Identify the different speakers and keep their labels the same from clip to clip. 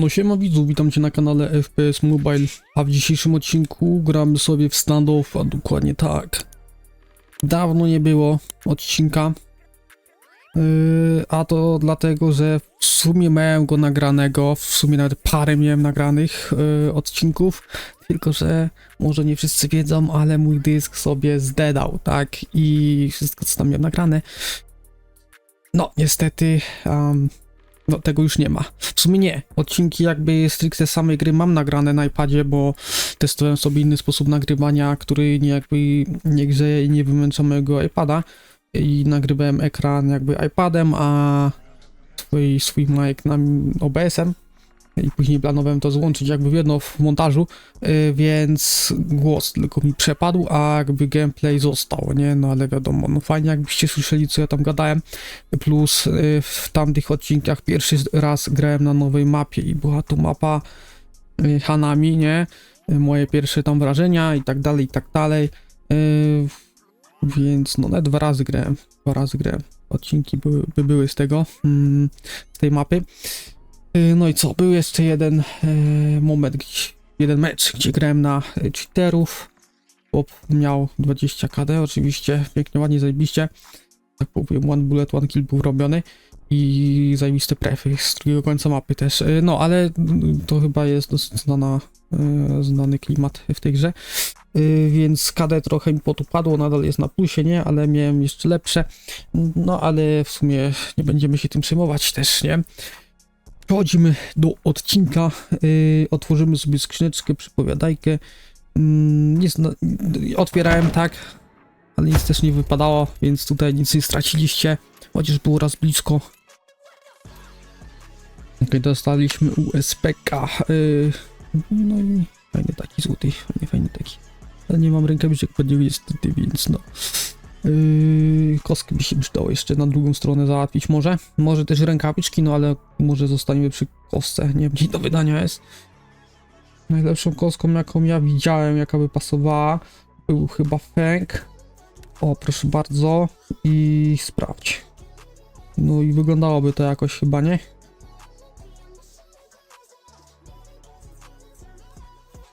Speaker 1: No siema widzów, witam cię na kanale FPS Mobile, a w dzisiejszym odcinku gramy sobie w standoff, a dokładnie tak. Dawno nie było odcinka, yy, a to dlatego, że w sumie miałem go nagranego, w sumie nawet parę miałem nagranych yy, odcinków, tylko że może nie wszyscy wiedzą, ale mój dysk sobie zdedał, tak, i wszystko co tam miałem nagrane, no niestety, um, no tego już nie ma. W sumie nie. Odcinki jakby stricte samej gry mam nagrane na iPadzie, bo testowałem sobie inny sposób nagrywania, który nie jakby nie grzeje i nie wymęcza mojego iPada i nagrywałem ekran jakby iPadem, a swój, swój mic na OBS-em i później planowałem to złączyć jakby w jedno w montażu, yy, więc głos tylko mi przepadł, a jakby gameplay został, nie? No ale wiadomo, no fajnie jakbyście słyszeli co ja tam gadałem, plus yy, w tamtych odcinkach pierwszy raz grałem na nowej mapie i była to mapa yy, Hanami, nie? Moje pierwsze tam wrażenia i tak dalej, i tak dalej, więc no nawet dwa razy grałem, dwa razy grałem, odcinki były, by były z tego, mm, z tej mapy. Yy, No i co, był jeszcze jeden yy, moment, jeden mecz, gdzie grałem na yy, cheaterów. Bob miał 20 KD, oczywiście, pięknie, ładnie, zajebiście. Tak powiem, one bullet, one kill był robiony. I zajebiste prefy z drugiego końca mapy też. No, ale to chyba jest dosyć znana, znany klimat w tej grze. Więc KD trochę mi potupadło, nadal jest na plusie, nie? Ale miałem jeszcze lepsze. No, ale w sumie nie będziemy się tym przejmować też, nie? Przechodzimy do odcinka. Yy, otworzymy sobie skrzyneczkę, przypowiadajkę. Mm, jest otwierałem tak, ale nic też nie wypadało, więc tutaj nic nie straciliście. Chociaż było raz blisko. Ok, dostaliśmy USPK. Yy, no i fajny taki złoty, fajny, fajny taki. Ale nie mam rękawiczek pod niego niestety, więc no. Yy, kostki by się przydało jeszcze na drugą stronę załatwić może. Może też rękawiczki, no ale może zostaniemy przy kostce. Nie wiem, do wydania jest. Najlepszą kostką, jaką ja widziałem, jaka by pasowała, był chyba Feng. O, proszę bardzo. I sprawdź. No i wyglądałoby to jakoś chyba, nie?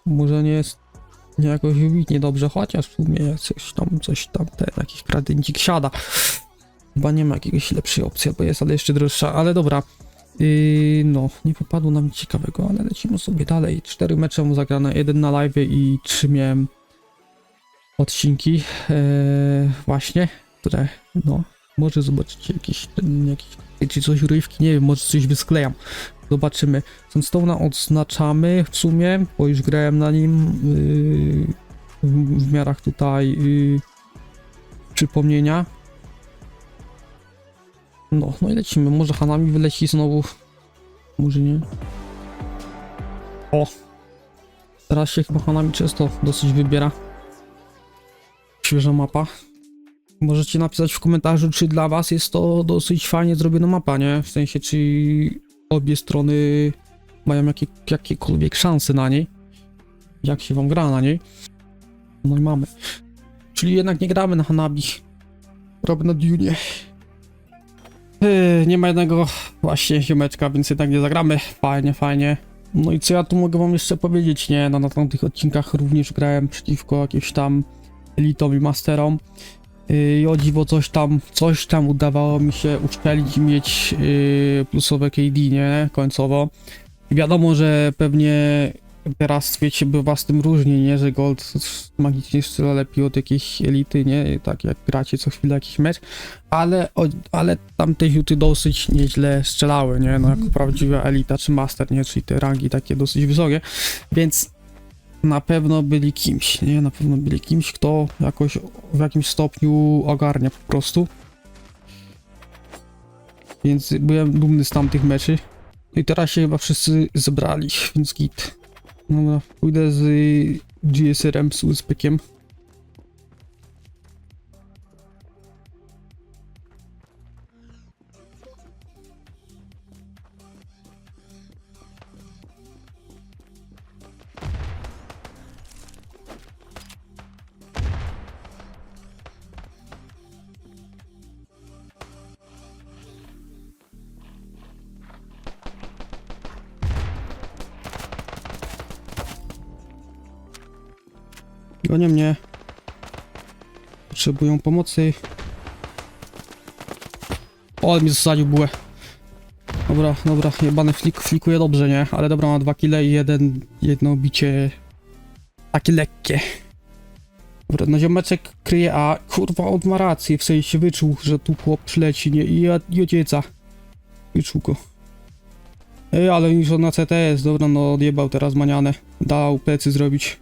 Speaker 1: Może nie jest nie jakoś wybitnie dobrze, chociaż w sumie coś tam, coś tam, ten jakiś kredyncik siada. Chyba nie ma jakiegoś lepszej opcji, bo jest, ale jeszcze droższa, ale dobra. Yy, no, nie wypadło nam ciekawego, ale lecimy sobie dalej. Cztery mecze mam zagrane, jeden na live i trzy miałem odcinki, yy, właśnie, które, no, może zobaczycie jakieś, ten, jakieś, czy coś urywki, nie wiem, może coś wysklejam. Zobaczymy. Sunstone'a odznaczamy w sumie, bo już grałem na nim yy, w, w miarach tutaj yy, przypomnienia. No, no i lecimy. Może Hanami wyleci znowu. Może nie. O! Teraz się chyba Hanami często dosyć wybiera. Świeża mapa. Możecie napisać w komentarzu, czy dla was jest to dosyć fajnie zrobiona mapa, nie? W sensie, czy obie strony mają jakie, jakiekolwiek szanse na niej. Jak się wam gra na niej. No i mamy. Czyli jednak nie gramy na Hanabi. Robię na Dune. Yy, nie ma jednego właśnie ziomeczka, więc jednak nie zagramy. Fajnie, fajnie. No i co ja tu mogę wam jeszcze powiedzieć? Nie, no na tamtych odcinkach również grałem przeciwko jakimś tam elitom i masterom. Yy, o dziwo coś tam, coś tam udawało mi się uszczelić i mieć yy, plusowe KD, nie? Końcowo. Wiadomo, że pewnie teraz wiecie, bywa z tym różnie, nie? Że Gold magicznie strzela lepiej od jakiejś elity, nie? Tak jak gracie co chwilę jakiś mecz. Ale, o, ale tamte juty dosyć nieźle strzelały, nie? No jako prawdziwa elita czy master, nie? Czyli te rangi takie dosyć wysokie. Więc na pewno byli kimś, nie? Na pewno byli kimś, kto jakoś w jakimś stopniu ogarnia po prostu. Więc byłem dumny z tamtych meczy. I teraz się chyba wszyscy zebrali, więc git. Dobra, pójdę z GSR-em, z USP-kiem. Gonią mnie. Potrzebują pomocy. O, ale mi zasadził bułę. Dobra, dobra, jebany flik, flikuje dobrze, nie? Ale dobra, ma dwa kile i jeden, jedno bicie takie lekkie. Dobra, no ziomeczek kryje A. Kurwa, on ma rację, w sensie wyczuł, że tu chłop przyleci, nie? I, i ojca. Wyczuł go. Ej, ale już on na CTS, dobra, no odjebał teraz manianę. Dał plecy zrobić.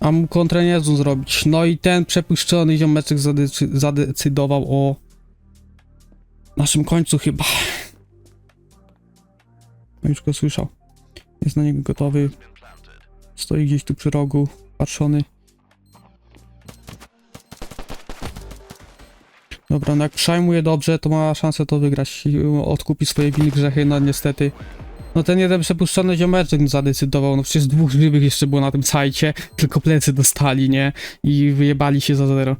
Speaker 1: A mu kontrę nie zdążył zrobić. No i ten przepuszczony ziomeczek zadecy- zadecydował o naszym końcu chyba. No już go słyszał. Jest na niego gotowy. Stoi gdzieś tu przy rogu, patrzony. Dobra, no jak przejmuje dobrze, to ma szansę to wygrać. Odkupi swoje winy grzechy, no niestety. No ten jeden przepuszczony ziomeczek zadecydował, no przecież dwóch żywych jeszcze było na tym sajcie, tylko plecy dostali, nie? I wyjebali się za zero.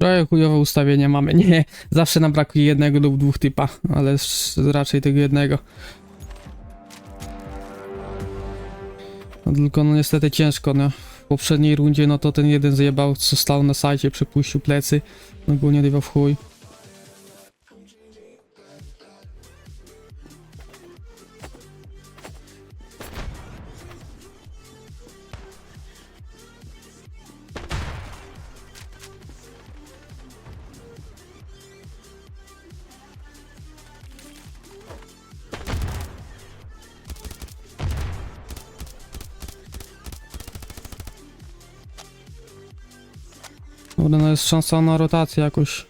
Speaker 1: Trochę chujowe ustawienie mamy, nie? Zawsze nam brakuje jednego lub dwóch typa, ale raczej tego jednego. No tylko no niestety ciężko, no. W poprzedniej rundzie, no to ten jeden zjebał, co stał na sajcie, przepuścił plecy. No ogólnie dywał w chuj. Dobra, no jest szansa na rotację jakoś.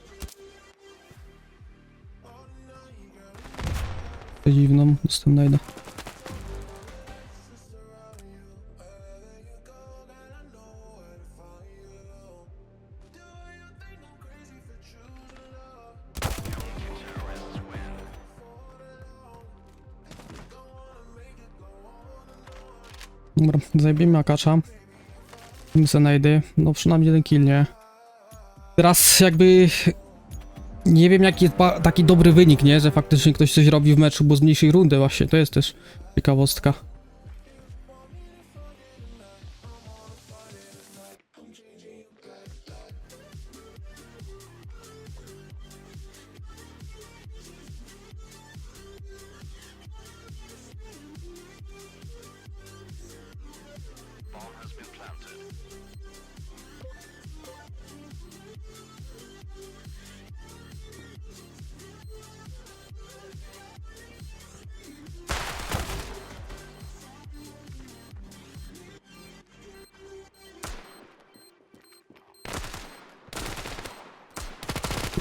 Speaker 1: Dziwną, jestem najdę. Dobra, zajmiemy akacza. Tym se. No przynajmniej jeden kill, nie? Teraz jakby nie wiem jaki jest taki dobry wynik, nie? Że faktycznie ktoś coś robi w meczu, bo z mniejszej rundy właśnie, to jest też ciekawostka.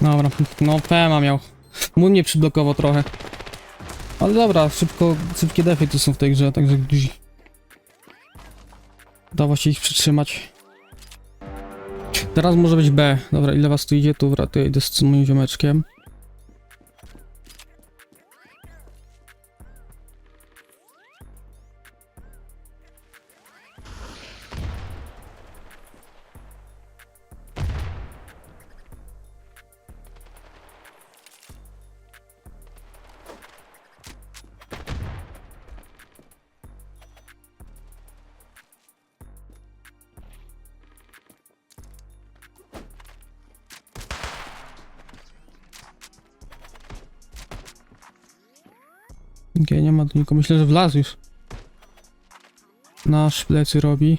Speaker 1: Dobra, no PMA miał. Mu mnie przyblokował trochę. Ale dobra, szybko, szybkie defy tu są w tej grze, także gdzieś... Udało się ich przytrzymać. Teraz może być B. Dobra, ile was tu idzie? Tu wra- to ja idę z moim ziomeczkiem. Okej, nie ma tu nikogo. Myślę, że wlazł już. Nasz plecy robi.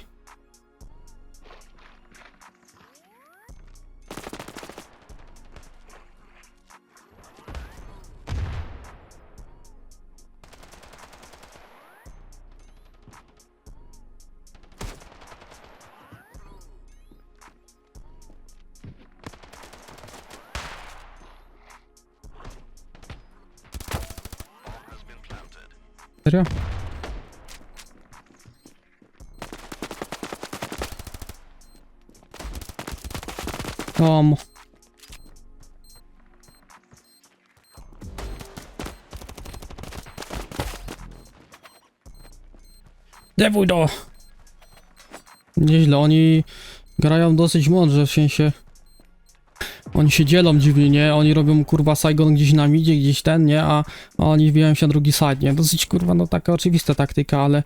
Speaker 1: Serio? Mo- Dewuj do! Nieźle, oni grają dosyć mądrze, w sensie... Oni się dzielą dziwnie, nie? Oni robią kurwa Saigon gdzieś na midzie, gdzieś ten, nie? A, oni wbijają się na drugi side, nie? Dosyć kurwa, no taka oczywista taktyka, ale...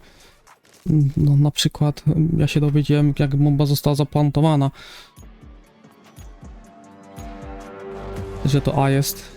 Speaker 1: No na przykład mm, ja się dowiedziałem, jak bomba została zaplantowana. Że to A jest.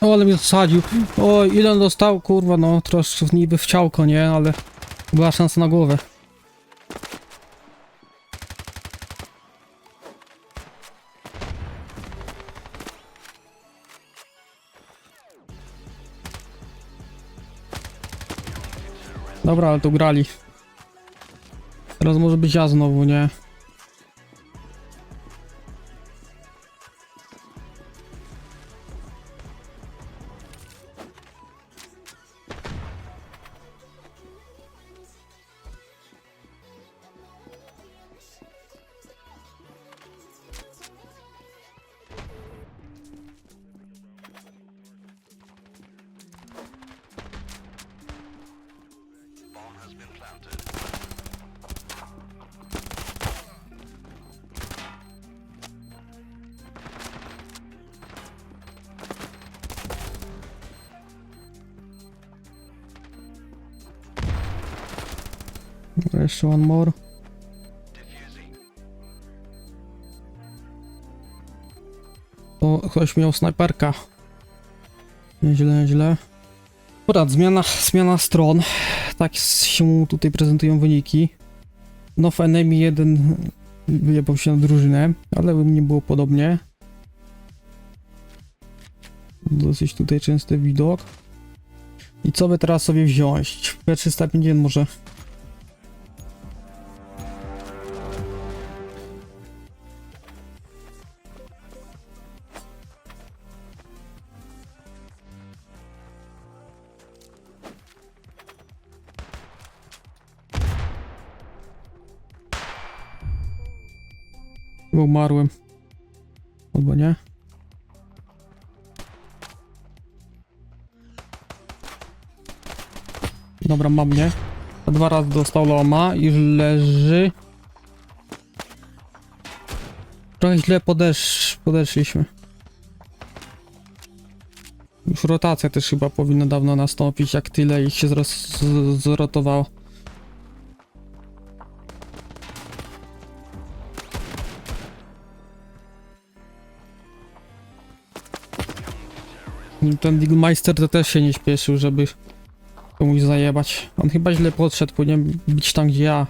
Speaker 1: O, ale mnie odsadził. O, on dostał? Kurwa, no troszkę niby w ciałko, nie? Ale była szansa na głowę. Dobra, ale to grali. Teraz może być ja znowu, nie? Jeszcze one more. O, ktoś miał snajperka. Nieźle, nieźle. Dobra, zmiana, zmiana stron. Tak się tutaj prezentują wyniki. No Enemy 1 wyjebał się na drużynę, ale u mnie było podobnie. Dosyć tutaj częsty widok. I co by teraz sobie wziąć? P350 może. Bo umarłem. Albo nie? Dobra, mam mnie. Dwa razy dostał loma i leży. Trochę źle podesz podeszliśmy. Już rotacja też chyba powinna dawno nastąpić, jak tyle ich się zroz- zrotowało. Ten Digmeister to też się nie śpieszył, żeby komuś zajebać. On chyba źle podszedł, powinien bić tam, gdzie ja.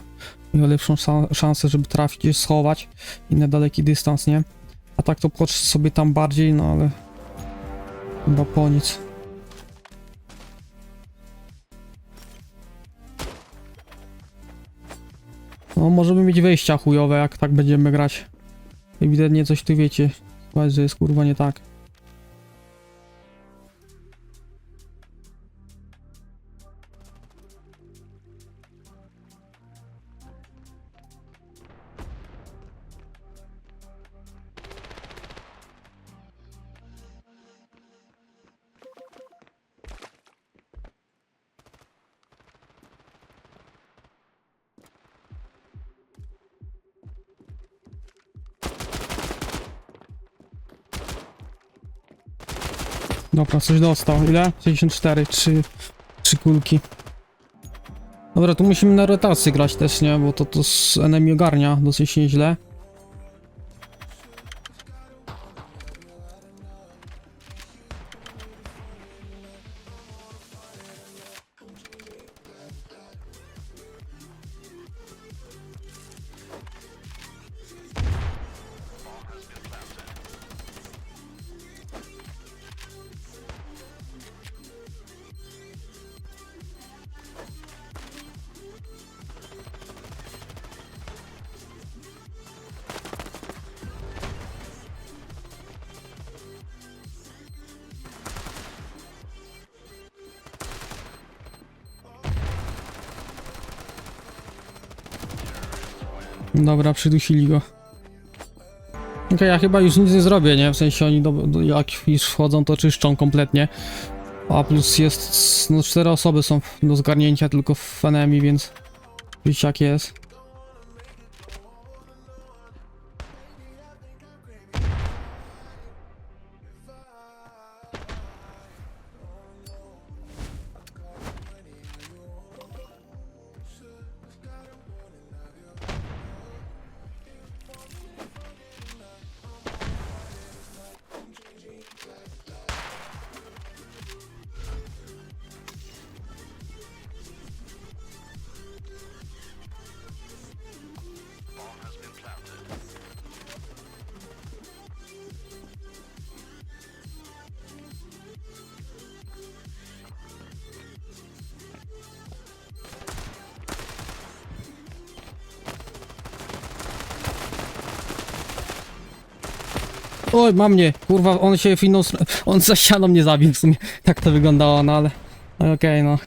Speaker 1: Miał lepszą szan- szansę, żeby trafić schować i na daleki dystans, nie? A tak to podszedł sobie tam bardziej, no ale... Chyba po nic. No, możemy mieć wejścia chujowe, jak tak będziemy grać. Ewidentnie coś tu wiecie. Słuchaj, że jest kurwa nie tak. Dobra, coś dostał. Ile? 64, 3, 3 kulki. Dobra, tu musimy na rotacji grać też, nie? Bo to, to z enemy ogarnia dosyć nieźle. Dobra, przydusili go. Okej, ja chyba już nic nie zrobię, nie? W sensie oni do, do, jak już wchodzą, to czyszczą kompletnie. A plus jest, no cztery osoby są do zgarnięcia tylko w enemy, więc wiecie jak jest. Oj, ma mnie, kurwa, on się w inną stronę, on za ścianą mnie zabił w sumie, tak to wyglądało, no ale, okej, no.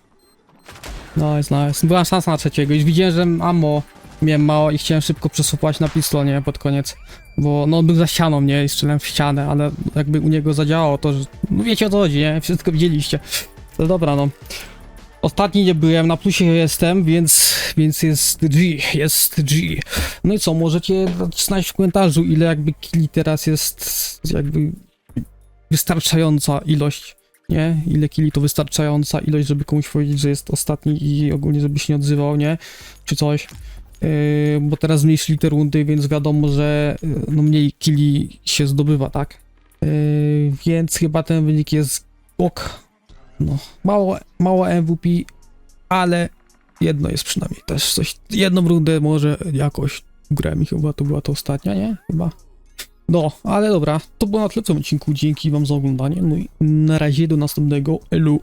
Speaker 1: Nice, nice, byłam szansa na trzeciego, już widziałem, że ammo miałem mało i chciałem szybko przesuwać na pistol, nie, pod koniec, bo no on był za ścianą, i strzelałem w ścianę, ale jakby u niego zadziałało to, że, no wiecie o co chodzi, nie, wszystko widzieliście, to dobra, no. Ostatni nie byłem, na plusie jestem, więc, więc jest G, jest G. No i co, możecie znaleźć w komentarzu, ile jakby kili teraz jest jakby wystarczająca ilość, nie? Ile kili to wystarczająca ilość, żeby komuś powiedzieć, że jest ostatni i ogólnie żeby się nie odzywał, nie? Czy coś. Yy, bo teraz zmniejszyli te rundy, więc wiadomo, że yy, no mniej kili się zdobywa, tak? Yy, więc chyba ten wynik jest ok. No, mało, mało MVP, ale jedno jest przynajmniej też coś. Jedną rundę może jakoś grałem i chyba to była to ostatnia, nie? Chyba. No, ale dobra, to było na tyle w tym odcinku. Dzięki wam za oglądanie. No i na razie do następnego. Elu.